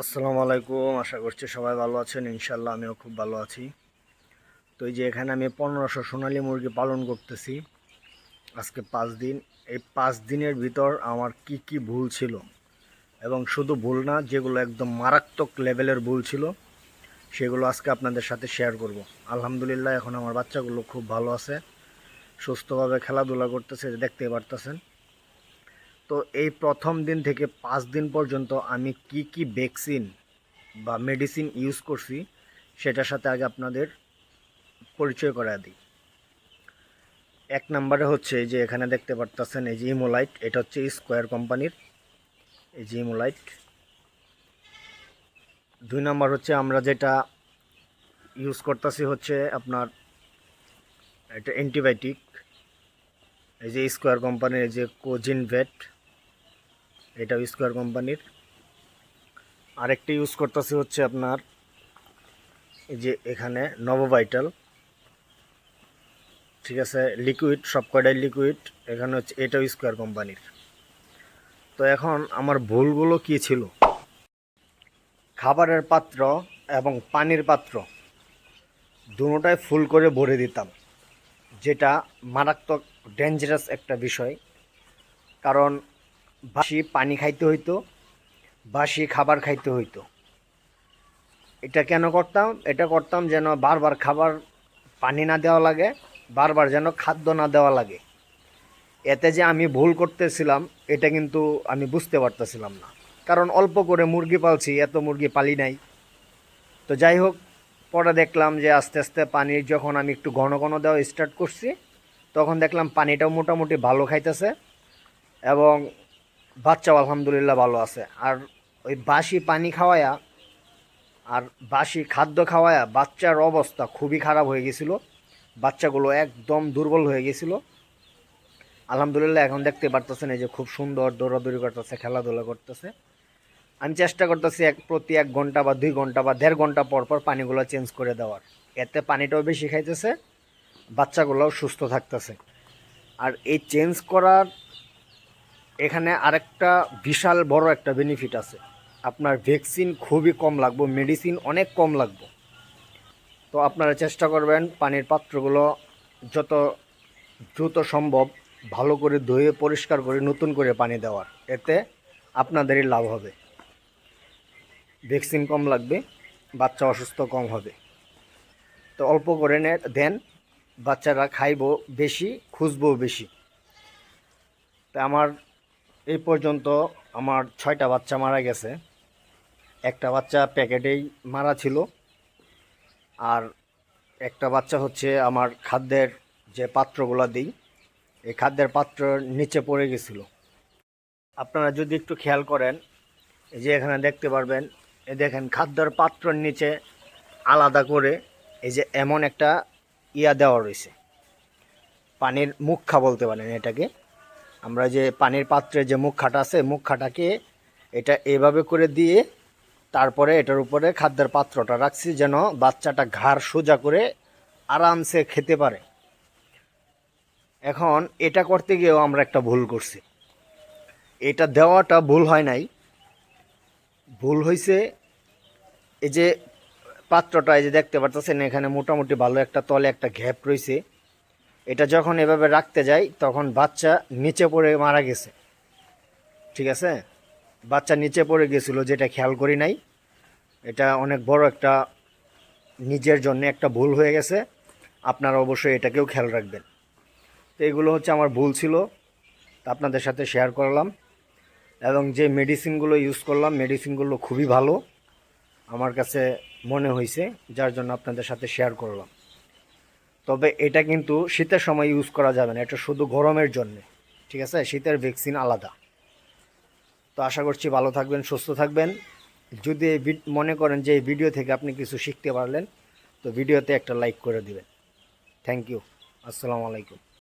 আসসালামু আলাইকুম, আশা করছি সবাই ভালো আছেন। ইনশাল্লাহ আমিও খুব ভালো আছি। তো এই যে এখানে আমি পনেরোশো সোনালী মুরগি পালন করতেছি। আজকে পাঁচ দিন। এই পাঁচ দিনের ভিতর আমার কি কি ভুল ছিল? এবং শুধু ভুল না, যেগুলো একদম মারাত্মক লেভেলের ভুল ছিল, সেগুলো আজকে আপনাদের সাথে শেয়ার করব। আলহামদুলিল্লাহ, এখন আমার বাচ্চাগুলো খুব ভালো আছে। সুস্থভাবে খেলাধুলা করতেছে দেখতে পারতেছেন। তো এই প্রথম দিন থেকে পাঁচ দিন পর্যন্ত আমি কি কি ভ্যাকসিন বা মেডিসিন ইউজ করছি, সেটার সাথে আগে আপনাদের পরিচয় করা দিই। এক নম্বরে হচ্ছে যে এখানে দেখতে পারতেছেন এই যে ইমোলাইট এটা হচ্ছে স্কোয়ার কোম্পানির এই যে ইমোলাইট দুই নম্বর হচ্ছে আমরা যেটা ইউজ করতেছি হচ্ছে আপনার এটা অ্যান্টিবায়োটিক এই যে স্কোয়ার কোম্পানির এই যে কোজিন ভেট এটাও স্কোয়ার কোম্পানির। আরেকটা ইউজ করতেছি হচ্ছে আপনার এই যে এখানে নবোভাইটাল ঠিক আছে, লিকুইড সব কয়টাই লিকুইড। এখানে হচ্ছে এটাও স্কোয়ার কোম্পানির। তো এখন আমার ভুলগুলো কি ছিল? খাবারের পাত্র এবং পানির পাত্র দুটোটাই ফুল করে ভরে দিতাম, যেটা মারাত্মক ডেঞ্জারাস একটা বিষয়। কারণ বাসি পানি খাইতে হইতো বাসি খাবার খাইতে হইতো। এটা কেন করতাম? এটা করতাম যেন বারবার খাবার পানি না দেওয়া লাগে, বারবার যেন খাদ্য না দেওয়া লাগে। এতে যে আমি ভুল করতেছিলাম, এটা কিন্তু আমি বুঝতে পারতেছিলাম না। কারণ অল্প করে মুরগি পালছি, এত মুরগি পালি নাই। তো যাই হোক, পরে দেখলাম যে আস্তে আস্তে পানির যখন আমি একটু ঘন ঘন দেওয়া স্টার্ট করছি, তখন দেখলাম পানিটাও মোটামুটি ভালো খাইতেছে এবং বাচ্চাও আলহামদুলিল্লাহ ভালো আছে। আর ওই বাসি পানি খাওয়ায়া আর বাসি খাদ্য খাওয়ায়া বাচ্চার অবস্থা খুবই খারাপ হয়ে গেছিল। বাচ্চাগুলো একদম দুর্বল হয়ে গেছিল। আলহামদুলিল্লাহ এখন দেখতে পারতেছেন এই যে খুব সুন্দর দৌড়াদৌড়ি করতেছে, খেলাধুলা করতেছে। আমি চেষ্টা করতেছি এক, প্রতি এক ঘণ্টা বা দুই ঘণ্টা বা দেড় ঘণ্টা পর পর পানিগুলো চেঞ্জ করে দেওয়ার। এতে পানিটাও বেশি খাইতেছে, বাচ্চাগুলোও সুস্থ থাকতেছে। আর এই চেঞ্জ করার এখানে আরেকটা বিশাল বড় একটা বেনিফিট আছে। আপনার ভ্যাকসিন খুবই কম লাগবে মেডিসিন অনেক কম লাগবে। তো আপনারা চেষ্টা করবেন পানির পাত্রগুলো যত দ্রুত সম্ভব ভালো করে ধুয়ে, পরিষ্কার করে, নতুন করে পানি দেওয়ার। এতে আপনাদেরই লাভ হবে। ভ্যাকসিন কম লাগবে, বাচ্চা অসুস্থ কম হবে। তো অল্প করে নে, দেন বাচ্চারা খাইবো বেশি, খুঁজবো বেশি। তা আমার এই পর্যন্ত আমার ছয়টা বাচ্চা মারা গেছে। একটা বাচ্চা প্যাকেটেই মারা ছিল আর একটা বাচ্চা হচ্ছে আমার খাদ্যের যে পাত্রগুলো দিই, এই খাদ্যের পাত্র নিচে পড়ে গেছিল। আপনারা যদি একটু খেয়াল করেন, এই যে এখানে দেখতে পারবেন, এই দেখেন খাদ্যের পাত্রর নিচে আলাদা করে এই যে এমন একটা ইয়া দেওয়া রয়েছে। পানির মুখা বলতে পারেন এটাকে। আমরা যে পানির পাত্রে যে মুখ খাটা আছে, মুখ খাটাকে এটা এভাবে করে দিয়ে তারপরে এটার উপরে খাদ্যের পাত্রটা রাখছি যেন বাচ্চাটা ঘাড় সোজা করে আরামসে খেতে পারে। এখন এটা করতে গিয়েও আমরা একটা ভুল করছি। এটা দেওয়াটা ভুল হয় নাই। ভুল হয়েছে এই যে পাত্রটা এই যে দেখতে পারতেছেন এখানে মোটামুটি ভালো একটা তলে একটা গ্যাপ রয়েছে এটা যখন এভাবে রাখতে যাই, তখন বাচ্চা নিচে পড়ে মারা গেছে। ঠিক আছে? বাচ্চা নিচে পড়ে গেছিল যেটা খেয়াল করি নাই। এটা অনেক বড় একটা নিজের জন্য একটা ভুল হয়ে গেছে। আপনারা অবশ্যই এটাকেও খেয়াল রাখবেন। তো এগুলো হচ্ছে আমার ভুল ছিল। আপনাদের সাথে শেয়ার করলাম। এবং যে মেডিসিনগুলো ইউজ করলাম, মেডিসিনগুলো খুবই ভালো। আমার কাছে মনে হয়েছে, যার জন্য আপনাদের সাথে শেয়ার করলাম। তবে এটা কিন্তু শীতের সময় ইউজ করা যাবে না, এটা শুধু গরমের জন্যে, ঠিক আছে? শীতের ভ্যাকসিন আলাদা। তো আশা করছি ভালো থাকবেন, সুস্থ থাকবেন। যদি মনে করেন যে এই ভিডিও থেকে আপনি কিছু শিখতে পারলেন, তো ভিডিওতে একটা লাইক করে দিবেন। থ্যাংক ইউ আসসালামু আলাইকুম।